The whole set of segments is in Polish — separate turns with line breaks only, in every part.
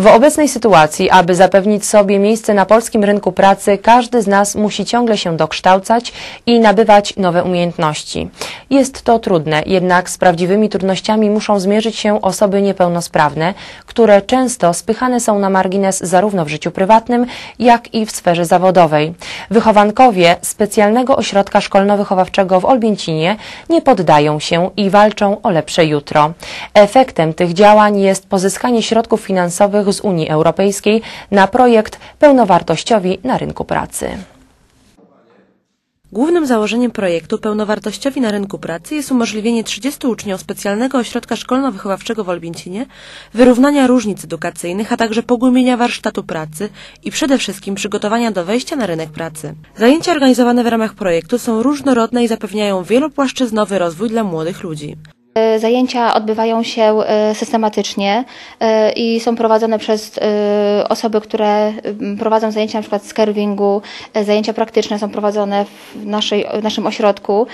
W obecnej sytuacji, aby zapewnić sobie miejsce na polskim rynku pracy, każdy z nas musi ciągle się dokształcać i nabywać nowe umiejętności. Jest to trudne, jednak z prawdziwymi trudnościami muszą zmierzyć się osoby niepełnosprawne, które często spychane są na margines zarówno w życiu prywatnym, jak i w sferze zawodowej. Wychowankowie specjalnego ośrodka szkolno-wychowawczego w Olbięcinie nie poddają się i walczą o lepsze jutro. Efektem tych działań jest pozyskanie środków finansowych z Unii Europejskiej na projekt Pełnowartościowi na rynku pracy.
Głównym założeniem projektu Pełnowartościowi na rynku pracy jest umożliwienie 30 uczniom specjalnego ośrodka szkolno-wychowawczego w Olbięcinie wyrównania różnic edukacyjnych, a także pogłębienia warsztatu pracy i przede wszystkim przygotowania do wejścia na rynek pracy. Zajęcia organizowane w ramach projektu są różnorodne i zapewniają wielopłaszczyznowy rozwój dla młodych ludzi.
E, Zajęcia odbywają się e, systematycznie e, i są prowadzone przez osoby, które prowadzą zajęcia na przykład z curvingu. Zajęcia praktyczne są prowadzone w, naszej, w naszym ośrodku.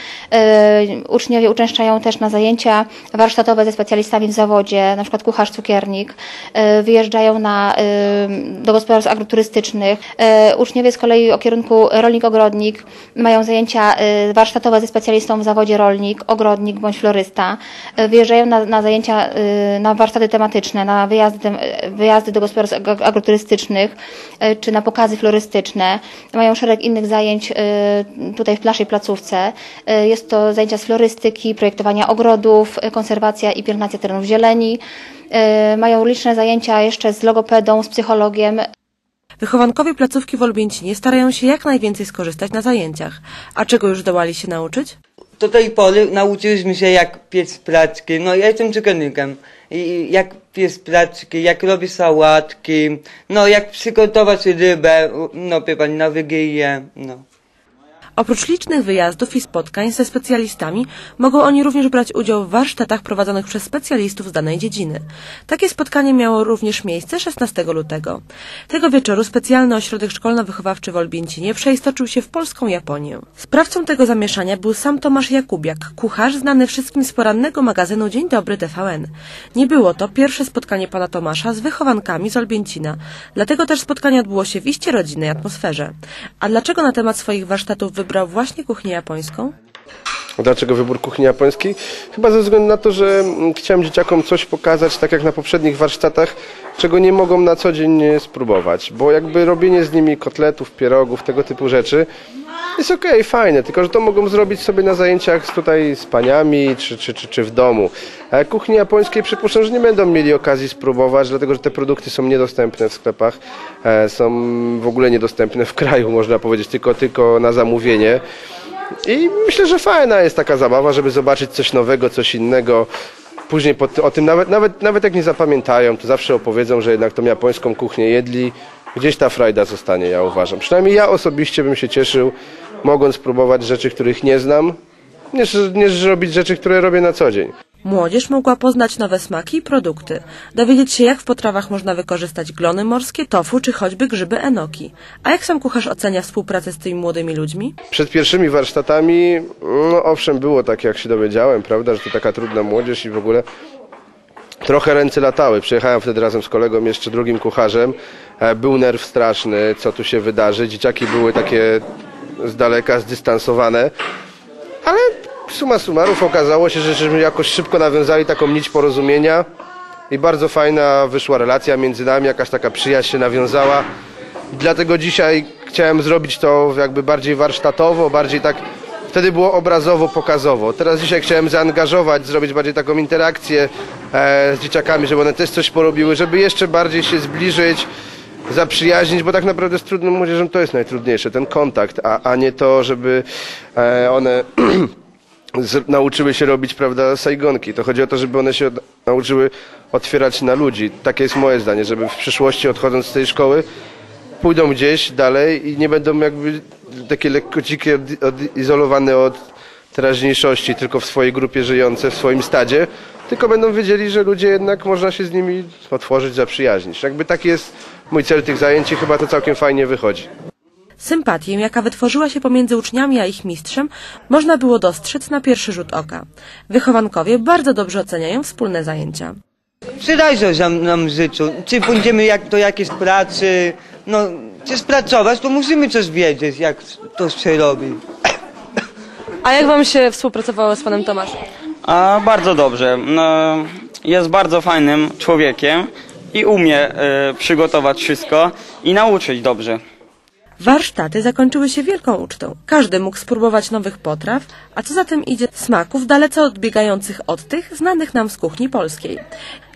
Uczniowie uczęszczają też na zajęcia warsztatowe ze specjalistami w zawodzie, na przykład kucharz, cukiernik. Wyjeżdżają na, do gospodarstw agroturystycznych. Uczniowie z kolei o kierunku rolnik-ogrodnik mają zajęcia warsztatowe ze specjalistą w zawodzie rolnik, ogrodnik bądź florysta. E, Wyjeżdżają na, na zajęcia, e, na warsztaty tematyczne, na wyjazdy, wyjazdy do gospodarstw ag- agroturystycznych e, czy na pokazy florystyczne. Mają szereg innych zajęć tutaj w naszej placówce. Jest to zajęcia z florystyki, projektowania ogrodów, konserwacja i pielęgnacja terenów zieleni. Mają liczne zajęcia jeszcze z logopedą, z psychologiem,
Wychowankowie placówki w Olbięcinie starają się jak najwięcej skorzystać na zajęciach. A czego już zdołali się nauczyć?
Do tej pory nauczyliśmy się jak piec placki. No ja jestem czekolnikiem. I jak piec placki, jak robię sałatki, no jak przygotować rybę, no wie pani, na no.
Oprócz licznych wyjazdów i spotkań ze specjalistami, mogą oni również brać udział w warsztatach prowadzonych przez specjalistów z danej dziedziny. Takie spotkanie miało również miejsce 16 lutego. Tego wieczoru specjalny ośrodek szkolno-wychowawczy w Olbięcinie przeistoczył się w polską Japonię. Sprawcą tego zamieszania był sam Tomasz Jakubiak, kucharz znany wszystkim z porannego magazynu Dzień Dobry TVN. Nie było to pierwsze spotkanie pana Tomasza z wychowankami z Olbięcina, dlatego też spotkanie odbyło się w iście rodzinnej atmosferze. A dlaczego na temat swoich warsztatów wybrał właśnie kuchnię japońską?
Dlaczego wybór kuchni japońskiej? Chyba ze względu na to, że mm, chciałem dzieciakom coś pokazać, tak jak na poprzednich warsztatach, czego nie mogą na co dzień e, spróbować. Bo jakby robienie z nimi kotletów, pierogów, tego typu rzeczy jest okej, fajne, tylko że to mogą zrobić sobie na zajęciach tutaj z paniami czy, czy, czy, czy w domu. A kuchni japońskiej przypuszczam, że nie będą mieli okazji spróbować, dlatego że te produkty są niedostępne w sklepach, e, są w ogóle niedostępne w kraju, można powiedzieć, tylko, tylko na zamówienie. I myślę, że fajna jest taka zabawa, żeby zobaczyć coś nowego, coś innego. Później o tym nawet, nawet, nawet jak nie zapamiętają, to zawsze opowiedzą, że jednak tą japońską kuchnię jedli. Gdzieś ta frajda zostanie, ja uważam. Przynajmniej ja osobiście bym się cieszył, mogąc spróbować rzeczy, których nie znam, niż, niż robić rzeczy, które robię na co dzień.
Młodzież mogła poznać nowe smaki i produkty, dowiedzieć się jak w potrawach można wykorzystać glony morskie, tofu czy choćby grzyby enoki. A jak sam kucharz ocenia współpracę z tymi młodymi ludźmi?
Przed pierwszymi warsztatami, no owszem, było tak, jak się dowiedziałem, prawda, że to taka trudna młodzież i w ogóle trochę ręce latały. Przyjechałem wtedy razem z kolegą, jeszcze drugim kucharzem. E, Był nerw straszny, co tu się wydarzy. Dzieciaki były takie z daleka, zdystansowane. Ale suma summarów okazało się, że żeśmy jakoś szybko nawiązali taką nić porozumienia i bardzo fajna wyszła relacja między nami, jakaś taka przyjaźń się nawiązała. Dlatego dzisiaj chciałem zrobić to jakby bardziej warsztatowo, bardziej tak. Wtedy było obrazowo, pokazowo. Teraz dzisiaj chciałem zaangażować, zrobić bardziej taką interakcję e, z dzieciakami, żeby one też coś porobiły, żeby jeszcze bardziej się zbliżyć, zaprzyjaźnić, bo tak naprawdę z trudną młodzieżą to jest najtrudniejsze, ten kontakt, a, a nie to, żeby e, one z, nauczyły się robić, prawda, sajgonki. To chodzi o to, żeby one się od, nauczyły otwierać na ludzi. Takie jest moje zdanie, żeby w przyszłości odchodząc z tej szkoły pójdą gdzieś dalej i nie będą jakby takie lekko dzikie, od- odizolowane od teraźniejszości, tylko w swojej grupie żyjące, w swoim stadzie, tylko będą wiedzieli, że ludzie jednak można się z nimi otworzyć, zaprzyjaźnić. Jakby taki jest mój cel tych zajęć i chyba to całkiem fajnie wychodzi.
Sympatię, jaka wytworzyła się pomiędzy uczniami a ich mistrzem, można było dostrzec na pierwszy rzut oka. Wychowankowie bardzo dobrze oceniają wspólne zajęcia.
przydadzą nam, nam w życiu. Czy pójdziemy jak, do jakiejś pracy, no, czy spracować, to musimy coś wiedzieć, jak to się robi.
A jak wam się współpracowało z panem Tomaszem?
A bardzo dobrze. No, jest bardzo fajnym człowiekiem i umie e, przygotować wszystko i nauczyć dobrze.
Warsztaty zakończyły się wielką ucztą. Każdy mógł spróbować nowych potraw, a co za tym idzie smaków dalece odbiegających od tych znanych nam z kuchni polskiej.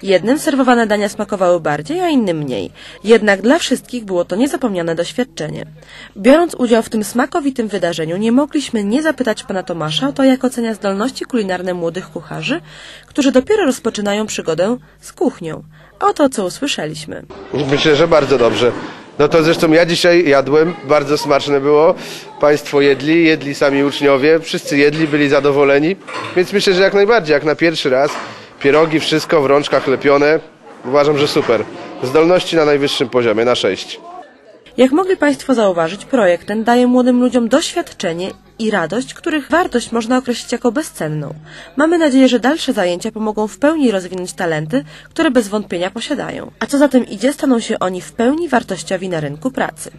Jednym serwowane dania smakowały bardziej, a innym mniej. Jednak dla wszystkich było to niezapomniane doświadczenie. Biorąc udział w tym smakowitym wydarzeniu, nie mogliśmy nie zapytać pana Tomasza o to, jak ocenia zdolności kulinarne młodych kucharzy, którzy dopiero rozpoczynają przygodę z kuchnią. Oto co usłyszeliśmy.
Myślę, że bardzo dobrze. No to zresztą ja dzisiaj jadłem, bardzo smaczne było. Państwo jedli, jedli sami uczniowie, wszyscy jedli, byli zadowoleni. Więc myślę, że jak najbardziej, jak na pierwszy raz. Pierogi, wszystko w rączkach lepione. Uważam, że super. Zdolności na najwyższym poziomie, na 6.
Jak mogli Państwo zauważyć, projekt ten daje młodym ludziom doświadczenie i radość, których wartość można określić jako bezcenną. Mamy nadzieję, że dalsze zajęcia pomogą w pełni rozwinąć talenty, które bez wątpienia posiadają. A co za tym idzie, staną się oni w pełni wartościowi na rynku pracy.